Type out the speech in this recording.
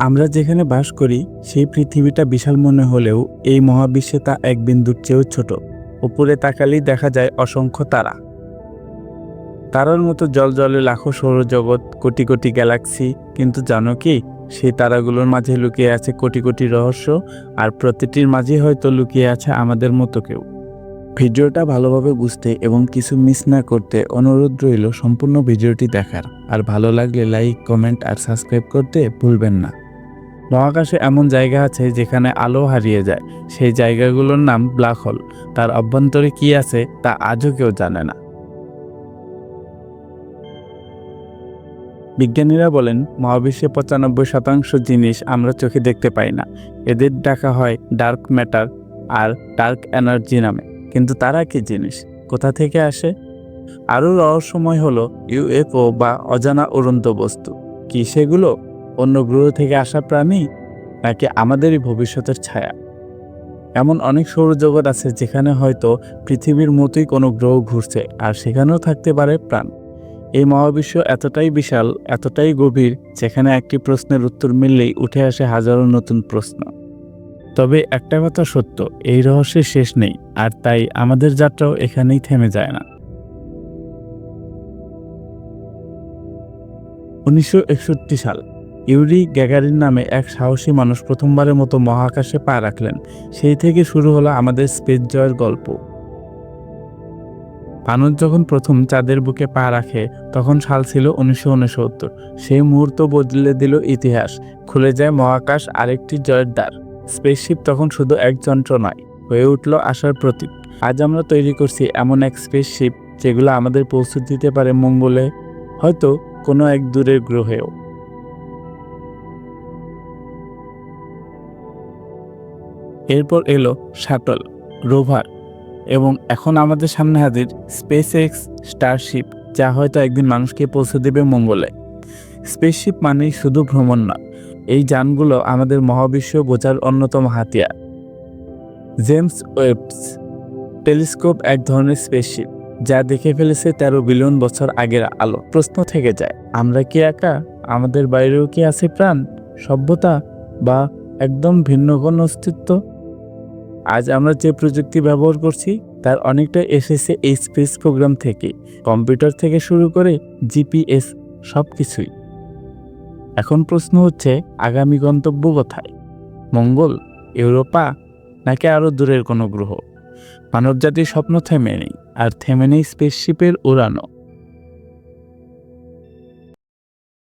আমরা যেখানে বাস করি, সেই পৃথিবীটা বিশাল মনে হলেও এই মহাবিশ্বে তা এক বিন্দুর চেয়েও ছোট। উপরে তাকালেই দেখা যায় অসংখ্য তারা। তারার মতো জল জলে লাখো সৌরজগৎ, কোটি কোটি গ্যালাক্সি, কিন্তু জানো কি, সেই তারাগুলোর মাঝে লুকিয়ে আছে কোটি কোটি রহস্য, আর প্রতিটির মাঝে হয়তো লুকিয়ে আছে আমাদের মতো কেউ। ভিডিওটা ভালোভাবে বুঝতে এবং কিছু মিস না করতে অনুরোধ রইল সম্পূর্ণ ভিডিওটি দেখার। আর ভালো লাগলে লাইক, কমেন্ট আর সাবস্ক্রাইব করতে ভুলবেন না। মহাকাশে এমন জায়গা আছে যেখানে আলো হারিয়ে যায়। সেই জায়গাগুলোর নাম ব্ল্যাক হোল। তার অভ্যন্তরে কি আছে তা আজও কেউ জানে না। বিজ্ঞানীরা বলেন, মহাবিশ্বে পঁচানব্বই শতাংশ জিনিস আমরা চোখে দেখতে পাই না। এদের ডাকা হয় ডার্ক ম্যাটার আর ডার্ক এনার্জি নামে। কিন্তু তারা কি জিনিস? কোথা থেকে আসে? আরও রহস্যময় হলো ইউএফও বা অজানা উড়ন্ত বস্তু। কি সেগুলো? অন্য গ্রহ থেকে আসা প্রাণী? নাকি আমাদেরই ভবিষ্যতের ছায়া? এমন অনেক সৌরজগৎ আছে যেখানে হয়তো পৃথিবীর মতোই কোনো গ্রহ ঘুরছে, আর সেখানেও থাকতে পারে প্রাণ। এই মহাবিশ্ব এতটাই বিশাল, এতটাই গভীর, যেখানে একটি প্রশ্নের উত্তর মিললেই উঠে আসে হাজারো নতুন প্রশ্ন। তবে একটা কথা সত্য, এই রহস্যের শেষ নেই, আর তাই আমাদের যাত্রাও এখানেই থেমে যায় না। উনিশশো একষট্টি সাল, ইউরি গ্যাগারিন নামে এক সাহসী মানুষ প্রথমবারের মতো মহাকাশে পা রাখলেন। সেই থেকে শুরু হলো আমাদের স্পেস জয়ের গল্প। মানুষ যখন প্রথম চাঁদের বুকে পা রাখে, তখন সাল ছিল উনিশশো উনসত্তর। সেই মুহূর্ত বদলে দিল ইতিহাস, খুলে যায় মহাকাশ আরেকটি জয়ের দ্বার। স্পেসশিপ তখন শুধু এক যন্ত্র নয়, হয়ে উঠল আশার প্রতীক। আজ আমরা তৈরি করছি এমন এক স্পেসশিপ যেগুলো আমাদের পৌঁছে দিতে পারে মঙ্গলে, হয়তো কোনো এক দূরের গ্রহেও। এরপর এলো শাটল, রোভার এবং এখন আমাদের সামনে হাজির স্পেস এক্স স্টারশিপ, যা হয়তো একদিন মানুষকে পৌঁছে দেবে মঙ্গলে। স্পেসশিপ মানেই শুধু ভ্রমণ না এই যানগুলো আমাদের মহাবিশ্ব বোঝার অন্যতম হাতিয়ার। জেমস ওয়েবস টেলিস্কোপ এক ধরনের স্পেসশিপ, যা দেখে ফেলেছে তেরো বিলিয়ন বছর আগের আলো। প্রশ্ন থেকে যায়, আমরা কি একা? আমাদের বাইরেও কি আছে প্রাণ? সভ্যতা বা একদম ভিন্ন কোনো অস্তিত্ব? আজ আমরা যে প্রযুক্তি ব্যবহার করছি, তার অনেকটা এসেছে এই স্পেস প্রোগ্রাম থেকে। কম্পিউটার থেকে শুরু করে জিপিএস সব কিছুই এখন প্রশ্ন হচ্ছে, আগামী গন্তব্য কোথায়? মঙ্গল, ইউরোপা, নাকি আরও দূরের কোনো গ্রহ? মানবজাতির স্বপ্ন থেমে নেই, আর থেমে নেই স্পেসশিপের উড়ানো